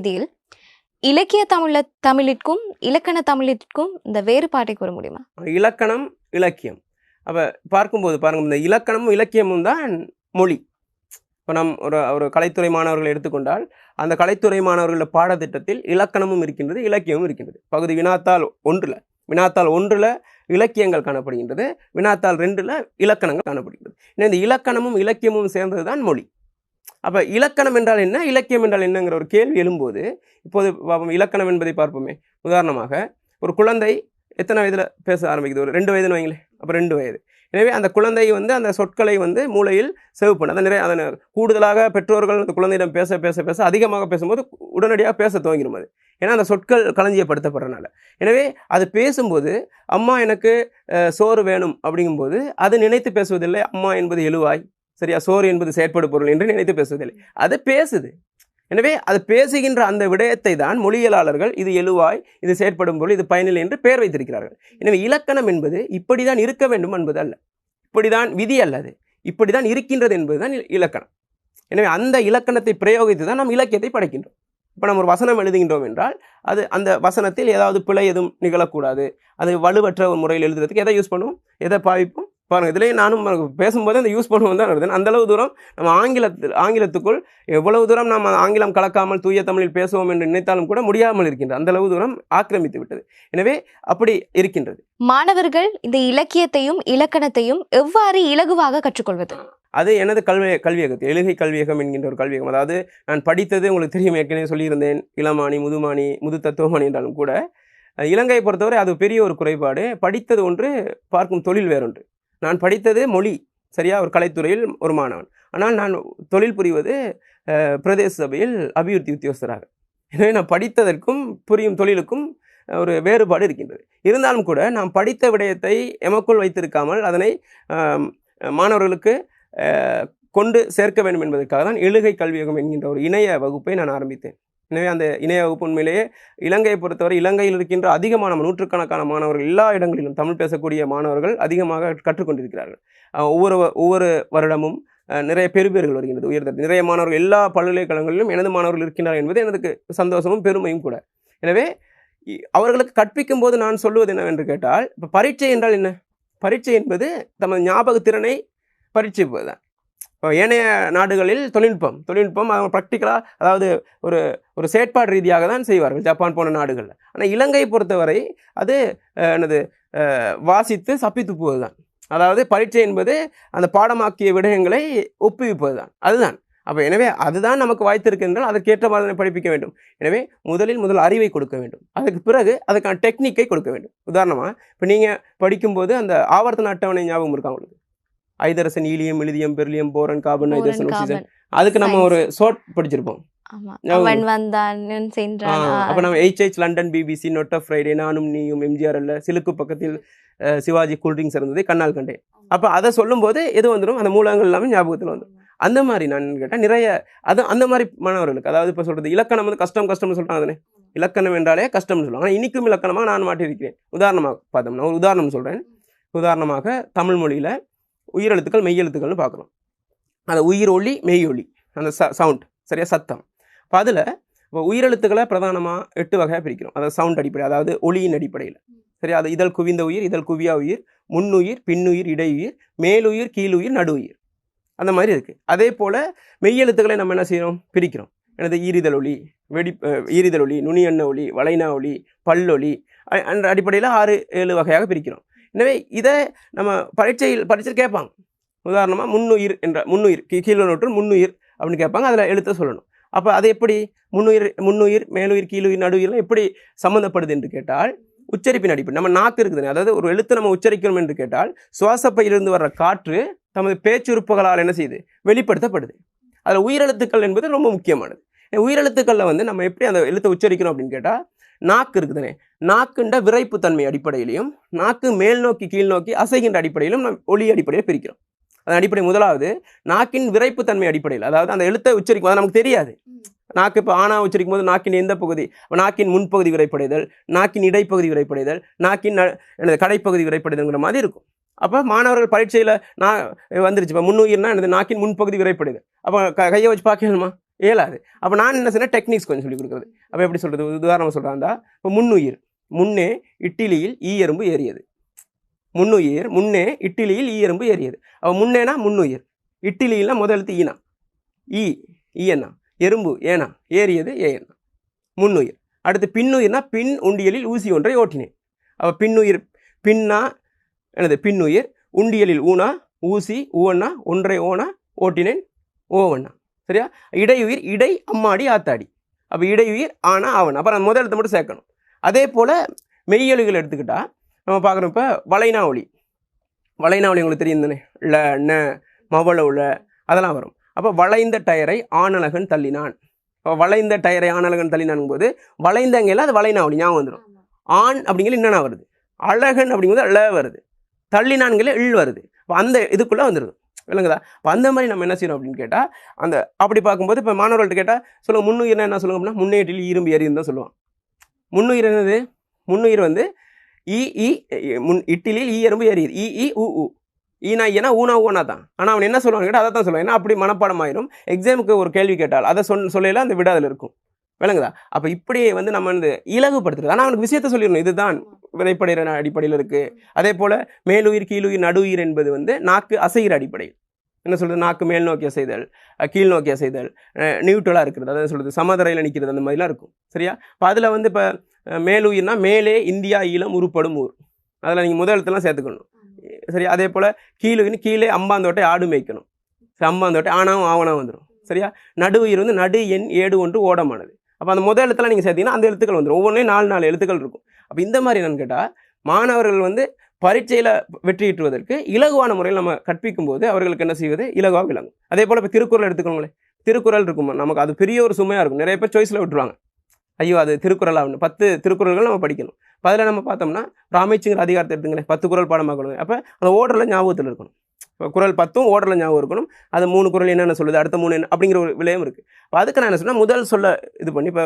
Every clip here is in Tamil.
இதில் இலக்கிய தமிழ தமிழிற்கும் இலக்கண தமிழிற்கும் இந்த வேறுபாட்டை கூற முடியுமா? இலக்கணம் இலக்கியம். அப்போ பார்க்கும்போது பாருங்க இந்த இலக்கணமும் இலக்கியமும் தான் மொழி. இப்போ நம் ஒரு ஒரு கலைத்துறை மாணவர்களை எடுத்துக்கொண்டால் அந்த கலைத்துறை மாணவர்களோட பாடத்திட்டத்தில் இலக்கணமும் இருக்கின்றது இலக்கியமும் இருக்கின்றது. பகுதி வினாத்தால் ஒன்றில் வினாத்தால் ஒன்றில் இலக்கியங்கள் காணப்படுகின்றது வினாத்தால் ரெண்டில் இலக்கணங்கள் காணப்படுகின்றது. இந்த இலக்கணமும் இலக்கியமும் சேர்ந்தது தான் மொழி. அப்போ இலக்கணம் என்றால் என்ன? இலக்கியம் என்றால் என்னங்கிற ஒரு கேள்வி எழும்போது இப்போது பார்ப்போம் இலக்கணம் என்பதை பார்ப்போமே. உதாரணமாக ஒரு குழந்தை எத்தனை வயதில் பேச ஆரம்பிக்குது? ஒரு ரெண்டு வயதுன்னு வைங்களேன். அப்போ ரெண்டு வயது. எனவே அந்த குழந்தை வந்து அந்த சொற்களை வந்து மூளையில் சேவ் பண்ண அதை நிறைய அதனை கூடுதலாக பெற்றோர்கள் அந்த குழந்தையிடம் பேச பேச பேச அதிகமாக பேசும்போது உடனடியாக பேச துவங்கிடும் அது. ஏன்னா அந்த சொற்கள் களஞ்சியப்படுத்தப்படுறனால. எனவே அது பேசும்போது அம்மா எனக்கு சோறு வேணும் அப்படிங்கும்போது அது நினைத்து பேசுவதில்லை. அம்மா என்பது எழுவாய். சரியா? சோறு என்பது செயற்படு பொருள் என்று நினைத்து பேசுவதில்லை. அது பேசுது. எனவே அது பேசுகின்ற அந்த விடயத்தை தான் மொழியியலாளர்கள் இது எழுவாய் இது செயற்படும் பொருள் இது பயனில்லை என்று பெயர் வைத்திருக்கிறார்கள். எனவே இலக்கணம் என்பது இப்படி தான் இருக்க வேண்டும் என்பது அல்ல இப்படிதான் விதி அல்லது. இப்படிதான் இருக்கின்றது என்பதுதான் இல- இலக்கணம். எனவே அந்த இலக்கணத்தை பிரயோகித்து தான் நாம் இலக்கியத்தை படைக்கின்றோம். இப்போ நம்ம ஒரு வசனம் எழுதுகின்றோம் என்றால் அது அந்த வசனத்தில் ஏதாவது பிழை எதுவும் நிகழக்கூடாது. அது வலுவற்ற ஒரு முறையில் எழுதுறதுக்கு எதை யூஸ் பண்ணுவோம்? எதை பாவிப்போம்? பாருங்க இதுலேயே நானும் பேசும்போது அந்த யூஸ் பண்ணுவோம் தான் வருது. அந்த அளவு தூரம் நம்ம ஆங்கிலத்தில் ஆங்கிலத்துக்குள் எவ்வளவு தூரம் நாம் ஆங்கிலம் கலக்காமல் தூய தமிழில் பேசுவோம் என்று நினைத்தாலும் கூட முடியாமல் இருக்கின்றது அந்த அளவு தூரம் ஆக்கிரமித்து விட்டது. எனவே அப்படி இருக்கின்றது. மாணவர்கள் இந்த இலக்கியத்தையும் இலக்கணத்தையும் எவ்வாறு இலகுவாக கற்றுக்கொள்வது? அது எனது கல்வி கல்வியகத்தில் எழுகை கல்வியகம் என்கின்ற ஒரு கல்வியகம். அதாவது நான் படித்தது உங்களுக்கு தெரியும் ஏற்கனவே சொல்லியிருந்தேன் இளமானி முதுமானி முது தத்துவமானி என்றாலும் கூட. இலங்கையை பொறுத்தவரை அது பெரிய ஒரு குறைபாடு. படித்தது ஒன்று பார்க்கும் தொழில் வேறொன்று. நான் படித்தது மொழி. சரியா? ஒரு கலைத்துறையில் ஒரு மாணவன் ஆனால் நான் தொழில் புரிவது பிரதேச சபையில் அபிவிருத்தி உத்தியோகஸ்தராக. எனவே நான் படித்ததற்கும் புரியும் தொழிலுக்கும் ஒரு வேறுபாடு இருக்கின்றது. இருந்தாலும் கூட நாம் படித்த விடயத்தை எமக்குள் வைத்திருக்காமல் அதனை மாணவர்களுக்கு கொண்டு சேர்க்க வேண்டும் என்பதற்காக தான் எழுகை கல்வியகம் என்கின்ற ஒரு இணைய வகுப்பை நான் ஆரம்பித்தேன். எனவே அந்த இணைய வகுப்பு உண்மையிலேயே இலங்கையை பொறுத்தவரை இலங்கையில் இருக்கின்ற அதிகமான நூற்றுக்கணக்கான மாணவர்கள் எல்லா இடங்களிலும் தமிழ் பேசக்கூடிய மாணவர்கள் அதிகமாக கற்றுக்கொண்டிருக்கிறார்கள். ஒவ்வொரு ஒவ்வொரு வருடமும் நிறைய பெறுபேறுகள் வருகின்றது உயர்ந்த நிறைய மாணவர்கள் எல்லா பல்கலைக்கழகங்களிலும் எனது மாணவர்கள் இருக்கின்றார் என்பது எனக்கு சந்தோஷமும் பெருமையும் கூட. எனவே இ- அவர்களுக்கு கற்பிக்கும் போது நான் சொல்லுவது என்னவென்று கேட்டால் இப்போ பரீட்சை என்றால் என்ன? பரீட்சை என்பது தமது ஞாபக திறனை பரீட்சிப்பது தான் இப்போ ஏனைய நாடுகளில் தொழில்நுட்பம் தொழில்நுட்பம் அவங்க ப்ராக்டிக்கலாக அதாவது ஒரு ஒரு செயற்பாடு ரீதியாக தான் செய்வார்கள் ஜப்பான் போன நாடுகளில். ஆனால் இலங்கையை பொறுத்தவரை அது என்னது வாசித்து சப்பி துப்புவது தான் அதாவது பரீட்சை என்பது அந்த பாடமாக்கிய விடயங்களை ஒப்புவிப்பது தான் அதுதான். அப்போ எனவே அதுதான் நமக்கு வாய்த்திருக்கின்றால் அதற்கேற்ற மாதிரி படிப்பிக்க வேண்டும். எனவே முதலில் முதல் அறிவை கொடுக்க வேண்டும். அதுக்கு பிறகு அதுக்கான டெக்னிக்கை கொடுக்க வேண்டும். உதாரணமாக இப்போ நீங்கள் படிக்கும்போது அந்த ஆவர்த்தன அட்டவணை ஞாபகம் இருக்கா உங்களுக்கு? ஐதரசன் ஈலியம் இலிதியம் beryllium boron carbon boron, hydrogen oxygen. அதுக்கு நம்ம ஒரு ஷார்ட் படிச்சிருப்போம். அவன் வந்தான் சென்றான். அப்போ நம்ம H H London BBC not of Friday நானும் நீயும் எம்ஜிஆர் அல்ல சிலுக்கு பக்கத்தில் சிவாஜி கூல்ட்ரிங்க்ஸ் இருந்ததை கண்ணால் கண்டேன். அப்போ அதை சொல்லும்போது எது வந்துடும் அந்த மூலங்கள் எல்லாமே ஞாபகத்தில் வந்துடும் அந்த மாதிரி நான் கேட்டால் நிறைய அது அந்த மாதிரி மாணவர்களுக்கு அதாவது இப்போ சொல்கிறது இலக்கணம் வந்து கஷ்டம் கஷ்டம்னு சொல்கிறாங்க தானே? இலக்கணம் என்றாலே கஷ்டம்னு சொல்லுவாங்க. ஆனால் இனிக்கும் இலக்கணமாக நான் மாட்டியிருக்கிறேன் உதாரணமாக பார்த்தோம்னா ஒரு உதாரணம் சொல்கிறேன் உதாரணமாக தமிழ் மொழியில் உயிரெழுத்துக்கள் மெய்யெழுத்துக்கள்னு பார்க்குறோம். அந்த உயிர் ஒளி மெய் ஒளி அந்த ச சவுண்ட் சரியா? சத்தம். இப்போ அதில் இப்போ உயிரெழுத்துக்களை பிரதானமாக எட்டு வகையாக பிரிக்கிறோம். அதாவது சவுண்ட் அடிப்படை அதாவது ஒளியின் அடிப்படையில். சரியா? அது இதழ் குவிந்த உயிர் இதழ் குவியா உயிர் முன்னுயிர் பின்னுயிர் இடையுயிர் மேலுயிர் கீழுயிர் நடுவுயிர். அந்த மாதிரி இருக்குது அதே போல் மெய்யெழுத்துக்களை நம்ம என்ன செய்கிறோம் பிரிக்கிறோம். எனது ஈரிதழ் ஒளி வெடி ஈரிதல் ஈரிதழ் ஒளி நுனியண்ண ஒளி வளைனா ஒளி பல்லொளி அ- அடிப்படையில் ஆறு ஏழு வகையாக பிரிக்கிறோம். எனவே இதை நம்ம பரீட்சையில் பரீட்சையில் கேட்பாங்க. உதாரணமாக முன்னுயிர் என்ற முன்னுயிர் கீ கீழே முன்னுயிர் அப்படின்னு கேட்பாங்க. அதில் எழுத்த சொல்லணும். அப்போ அது எப்படி? முன்னுயிர் முன்னுயிர் மேலுயிர் கீழுயிர் நடுவுயிர்லாம் எப்படி சம்மந்தப்படுது என்று கேட்டால் உச்சரிப்பின் அடிப்படை. நம்ம நாக்கு இருக்குதுன்னு அதாவது ஒரு எழுத்து நம்ம உச்சரிக்கணும் என்று கேட்டால் சுவாசப்பையிலிருந்து வர்ற காற்று தமது பேச்சுறுப்புகளால் என்ன செய்யுது வெளிப்படுத்தப்படுது. அதில் உயிரெழுத்துக்கள் என்பது ரொம்ப முக்கியமானது. உயிரெழுத்துக்களில் வந்து நம்ம எப்படி அந்த எழுத்தை உச்சரிக்கணும் அப்படின்னு கேட்டால் நாக்கு இருக்குதுனே. நாக்குண்ட விரைப்பு தன்மை அடிப்படையிலையும் நாக்கு மேல் நோக்கி கீழ் நோக்கி அசைகின்ற அடிப்படையிலும் நம்ம ஒளி அடிப்படையில் பிரிக்கிறோம். அதன் அடிப்படை முதலாவது நாக்கின் விரைப்பு தன்மை அடிப்படையில் அதாவது அந்த எழுத்தை உச்சரிக்கும் அது நமக்கு தெரியாது. நாக்கு இப்போ ஆனா உச்சரிக்கும் போது நாக்கின் எந்த பகுதி? நாக்கின் முன்பகுதி விரைப்படைதல் நாக்கின் இடைப்பகுதி விரைப்படைதல் நாக்கின் கடைப்பகுதி விரைப்படைதல்ங்கிற மாதிரி இருக்கும். அப்போ மாணவர்கள் பரீட்சையில் நான் வந்துருச்சு. இப்போ முன்னுயிர்னா எனது நாக்கின் முன்பகுதி விரைப்படுது அப்போ கையை வச்சு பார்க்கணுமா? இயலாது. அப்போ நான் என்ன சொன்னேன்? டெக்னிக்ஸ் கொஞ்சம் சொல்லி கொடுக்குறது. அப்போ எப்படி சொல்கிறது உதாரணம் சொல்கிறாந்தா இப்போ முன்னுயிர். முன்னே இட்டிலியில் ஈ எறும்பு ஏறியது. முன்னுயிர் முன்னே இட்டிலியில் ஈ எறும்பு ஏறியது. அப்போ முன்னேனா முன்னுயிர். இட்டிலியில்னா முதல் ஈனா. ஈ ஈயண்ணா. எறும்பு ஏனா. ஏறியது ஏயண்ணா. முன்னுயிர். அடுத்து பின்னுயிர்னா பின் உண்டியலில் ஊசி ஒன்றை ஓட்டினேன். அப்போ பின்னுயிர் பின்னா எனது பின்னுயிர். உண்டியலில் ஊனா ஊசி ஊவண்ணா ஒன்றை ஓனா ஓட்டினேன். ஓவண்ணா. சரியா? இடையுயிர் இடை அம்மாடி ஆத்தாடி. அப்போ இடையுயிர் ஆனா அப்போ அப்புறம் முதல் எழுத்தை மட்டும் சேர்க்கணும். அதே போல் மெய்யெழுகள் எடுத்துக்கிட்டால் நம்ம பார்க்குறோம் இப்போ வளைனா ஒளி வளைனா ஒளி உங்களுக்கு தெரியும் தானே? ல ந மவள அதெல்லாம் வரும். அப்போ வளைந்த டயரை ஆணழகன் தள்ளினான். இப்போ வளைந்த டயரை ஆணழகன் தள்ளினான் போது வளைந்தங்கையில் அது வளைனா ஒளி ஞாபகம் வந்துடும் ஆண் அப்படிங்கிற என்னென்ன வருது. அழகன் அப்படிங்கிறது ல வருது. தள்ளினான்களே இல் வருது. அப்போ அந்த இதுக்குள்ளே வந்துடுது விளங்குதா? இப்போ அந்த மாதிரி நம்ம என்ன செய்யணும் அப்படின்னு கேட்டால் அந்த அப்படி பார்க்கும்போது இப்போ மாணவர்கள்ட்ட கேட்டால் சொல்லுங்கள் முன்னுயிர்னா என்ன சொல்லுங்க அப்படின்னா முன்னேற்றில் இரும்பு எரியும் தான் சொல்லுவான் முன்னுயிர் என்னது? முன்னுயிர் வந்து இ இ முன் இட்டிலில் ஈ எறும்பு எரியுது. இ இ உ உ. ஈனா ஏன்னா ஊனா ஊனா தான். ஆனால் அவன் என்ன சொல்லுவான்னு கேட்டால் அதை தான் சொல்லுவான். ஏன்னா அப்படி மனப்பாடம் ஆயிரும். எக்ஸாமுக்கு ஒரு கேள்வி கேட்டால் அதை சொல் சொல்லையில அந்த விட அதில் இருக்கும். விளங்குதா? அப்போ இப்படியே வந்து நம்ம வந்து இலகுபடுத்துறது ஆனால் அவனுக்கு விஷயத்த சொல்லிடணும். இதுதான் வினைப்படைகிற அடிப்படையில் இருக்குது அதே போல் மேலுயிர் கீழுயிர் நடுவுயிர் என்பது வந்து நாக்கு அசைகிற அடிப்படையில். என்ன சொல்கிறது நாக்கு மேல் நோக்கி அசைதல் அஹ் கீழ் நோக்கி அசைதல் நியூட்ரலாக இருக்கிறது. அதாவது சொல்கிறது சமதரையில் நிற்கிறது அந்த மாதிரிலாம் இருக்கும். சரியா? இப்போ அதில் வந்து இப்போ மேலுயிர்னா மேலே இந்தியா ஈழம் உருப்படும் ஊர். அதில் நீங்கள் முதல் எழுத்தெல்லாம் சேர்த்துக்கணும். சரியா? அதே போல் கீழுயிர்னு கீழே அம்பாந்தோட்டை ஆடு மேய்க்கணும். சரி, அம்பாந்தோட்டை ஆனாவும் ஆவணம் வந்துடும் சரியா? நடுவுயிர் வந்து நடு எண் ஏடு ஒன்று ஓடமானது. அப்போ அந்த முதல் எழுத்தெல்லாம் நீங்கள் சேர்த்தீங்கன்னா அந்த எழுத்துக்கள் வந்துடும் ஒவ்வொன்றையும் நாலு நாலு எழுத்துக்கள் இருக்கும். அப்போ இந்த மாதிரி என்னன்னு கேட்டால் மாணவர்கள் வந்து பரீட்சையில் வெற்றியிட்டுவதற்கு இலகுவான முறையில் நம்ம கற்பிக்கும் போது அவர்களுக்கு என்ன செய்வது? இலகுவாக விளங்கும். அதே போல் இப்போ திருக்குறள் எடுத்துக்கோங்களேன். திருக்குறள் இருக்கும்? நமக்கு அது பெரிய ஒரு சுமையாக இருக்கும். நிறைய பேர் சாய்ஸில் விட்டுருவாங்க. ஐயோ அது திருக்குறள்? ஆகணும் பத்து திருக்குறள்கள் நம்ம படிக்கணும். இப்போ அதில் நம்ம பார்த்தோம்னா ராமேச்சுங்கிற அதிகாரத்தை எடுத்துங்களேன். பத்து குரல் பாடமாக்கணும் அப்போ அந்த ஓடரில் ஞாபகத்தில் இருக்கணும். இப்போ குறள் பத்தும் ஓடரில் ஞாபகம் இருக்கணும். அது மூணு குரல் என்னென்ன சொல்லுது அடுத்த மூணு என்ன அப்படிங்கிற ஒரு விலையும் இருக்குது இப்போ அதுக்கு நான் என்ன சொன்னால் முதல் சொல்ல இது பண்ணி இப்போ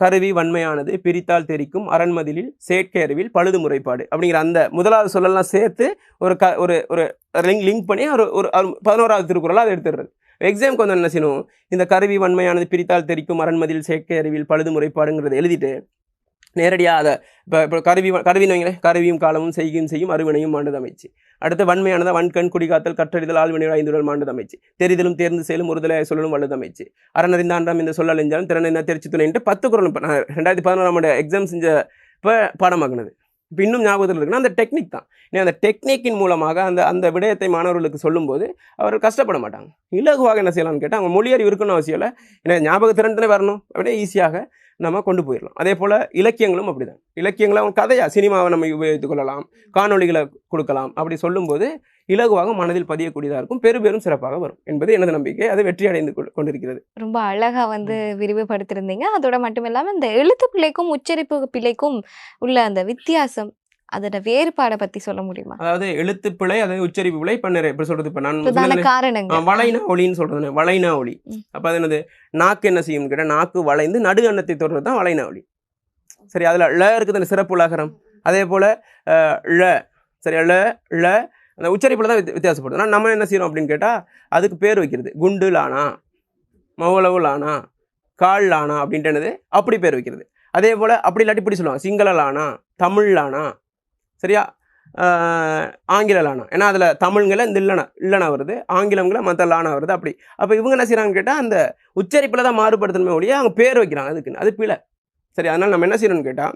கருவி வன்மையானது பிரித்தால் தெரிக்கும் அரண்மதிலில் செயற்கை அறிவில் பழுது முறைப்பாடு அப்படிங்கிற அந்த முதலாவது சொல்லலாம் சேர்த்து ஒரு க ஒரு ஒரு லிங்க் லிங்க் பண்ணி ஒரு ஒரு பதினோராவது திருக்குறளாக அதை எடுத்துடுறது. எக்ஸாமுக்கு வந்து என்ன செய்யணும்? இந்த கருவி வன்மையானது பிரித்தால் தெரிக்கும் அரண்மதியில் செயற்கை அறிவில் பழுது முறைப்பாடுங்கிறத எழுதிட்டு நேரடியாக அதை இப்போ இப்போ கருவி கருவின்னு வைங்களேன் கருவியும் காலமும் செய்யும் செய்யும் அறுவினையும் மாண்டது அமைச்சு. அடுத்து வன்மையானதை வன்கண் குடிகாத்தல் கற்றறிதல் ஆழ்வினை ஐந்துடல் மாண்டது அமைச்சு. தெரிதலும் தேர்ந்து செயலும் ஒருதலை சொல்லலும் வல்லது அமைச்சு. அறநறிந்தாண்டாம் இந்த சொல்லலைஞ்சாலும் திறனை தெரிச்சு துணைன்ட்டு பத்து குரல் இப்போ நான் ரெண்டாயிரத்தி பதினோராம் ஆண்டு எக்ஸாம் செஞ்ச இப்போ பாடமாக்குனது. இப்போ இன்னும் ஞாபகத்தில் இருக்குன்னா அந்த டெக்னிக் தான். ஏன்னா அந்த டெக்னிக்கின் மூலமாக அந்த அந்த விடயத்தை மாணவர்களுக்கு சொல்லும்போது அவர்கள் கஷ்டப்பட மாட்டாங்க. இலகுவாக என்ன செய்யலாம்னு கேட்டால் அவங்க மொழியறிவு இருக்குன்னு அவசியம் இல்லை. ஏன்னா ஞாபகத்திறன் தானே வரணும். அப்படியே ஈஸியாக நம்ம கொண்டு போயிடலாம். அதே போல் இலக்கியங்களும் அப்படிதான். இலக்கியங்களை அவங்க கதையா சினிமாவை நம்ம உபயோகித்துக் கொள்ளலாம் காணொளிகளை கொடுக்கலாம் அப்படி சொல்லும்போது இலகுவாக மனதில் பதியக்கூடியதாக இருக்கும் பெரு பெரும் சிறப்பாக வரும் என்பது எனது நம்பிக்கை. அது வெற்றி அடைந்து கொண்டிருக்கிறது. ரொம்ப அழகா வந்து விரிவுபடுத்திருந்தீங்க. அதோட மட்டும் இல்லாம இந்த எழுத்து பிழைக்கும் உச்சரிப்பு பிழைக்கும் உள்ள அந்த வித்தியாசம் அதோட வேறுபாடை பத்தி சொல்ல முடியுமா? அதாவது எழுத்து பிழை அதாவது உச்சரிப்பு பிழை இப்போ நிறைய எப்படி சொல்றது இப்போ நான் காரணங்கள். வளைனா ஒளின்னு சொல்றது வளைனா ஒளி. அப்போ அது என்னது? நாக்கு என்ன செய்யும் கேட்டால் நாக்கு வளைந்து நடு அன்னத்தை தொடுறது தான் வளைனா ஒளி. சரி அதில் ல இருக்குது அந்த சிறப்பு உலகரம். அதே போல் ழ சரி ழ ழ அந்த உச்சரிப்பில் தான் வித்தி- வித்தியாசப்படுது. ஆனால் நம்ம என்ன செய்கிறோம் அப்படின்னு கேட்டால் அதுக்கு பேர் வைக்கிறது. குண்டு லானா மௌலவு லானா கால் லானா அப்படின்ட்டு என்னது? அப்படி பேர் வைக்கிறது. அதே போல் அப்படி இல்லாட்டி இப்படி சொல்லுவாங்க. சிங்கள லானா தமிழ் லானா சரியா? ஆங்கில லானா. ஏன்னா அதில் தமிழ்களை இந்த இல்லனா இல்லனா வருது. ஆங்கிலங்களை மற்ற லானா வருது. அப்படி. அப்போ இவங்க என்ன செய்கிறாங்கன்னு கேட்டால் அந்த உச்சரிப்பில் தான் மாறுபடுத்தணுமே ஒழிய அவங்க பேர் வைக்கிறாங்க. அதுக்குன்னு. அது பிழை சரி அதனால் நம்ம என்ன செய்யணும்னு கேட்டால்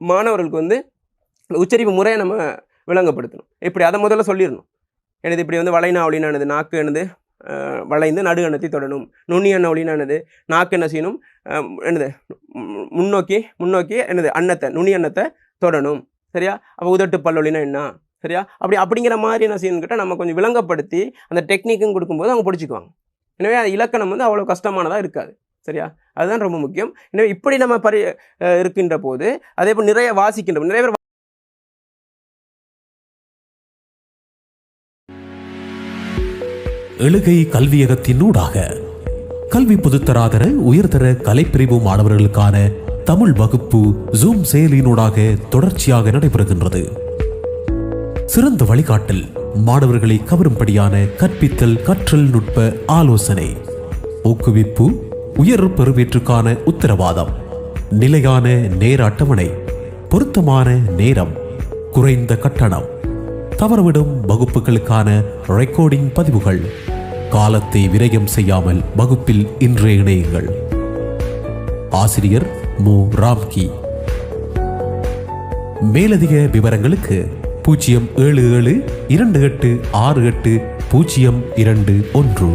மாணவர்களுக்கு வந்து உச்சரிப்பு முறையை நம்ம விளங்கப்படுத்தணும். இப்படி அதை முதல்ல சொல்லிடணும். எனது இப்படி வந்து வளைனா ஒளினானது நாக்கு என்னது? வளைந்து நடு அன்னத்தை தொடணும். நுண்ணி அன்ன ஒளினானது நாக்கு என்ன செய்யணும்? என்னது? முன்னோக்கி முன்னோக்கி என்னது? அன்னத்தை நுனி அன்னத்தை தொடணும். சரியா? அப்போ உதட்டு பல்லொலினா என்ன? சரியா? அப்படி அப்படிங்கிற மாதிரி என்ன செய்யணும் கேட்டால் நம்ம கொஞ்சம் விளங்கப்படுத்தி அந்த டெக்னிக்கும் கொடுக்கும்போது அவங்க பிடிச்சிக்குவாங்க. எனவே அந்த இலக்கணம் வந்து அவ்வளோ கஷ்டமானதாக இருக்காது. சரியா? அதுதான் ரொம்ப முக்கியம். எனவே இப்படி நம்ம பரி இருக்கின்ற போது அதே போல் நிறைய வாசிக்கின்ற நிறைய பேர் எழுகை கல்வியகத்தினூடாக கல்வி பொதுத்தராதர உயர்தர கலைப்பிரிவு மாணவர்களுக்கான தமிழ் வகுப்பு ஜூம் செயலியினூடாக தொடர்ச்சியாக நடைபெறுகின்றது. சிறந்த வழிகாட்டல் மாணவர்களை கவரும்படியான கற்பித்தல் கற்றல் நுட்ப ஆலோசனை. ஊக்குவிப்பு உயர் பெறுவேற்றுக்கான உத்தரவாதம். நிலையான நேர அட்டவணை பொருத்தமான நேரம் குறைந்த கட்டணம். தவறவிடும் வகுப்புகளுக்கான ரெக்கார்டிங் பதிவுகள். காலத்தை விரயம் செய்யாமல் வகுப்பில் இன்றைய இணையுங்கள். ஆசிரியர் மு ராம்கி மேலதிக விவரங்களுக்கு பூஜ்ஜியம் ஏழு ஏழு இரண்டு எட்டு ஆறு எட்டு பூஜ்ஜியம் இரண்டு ஒன்று.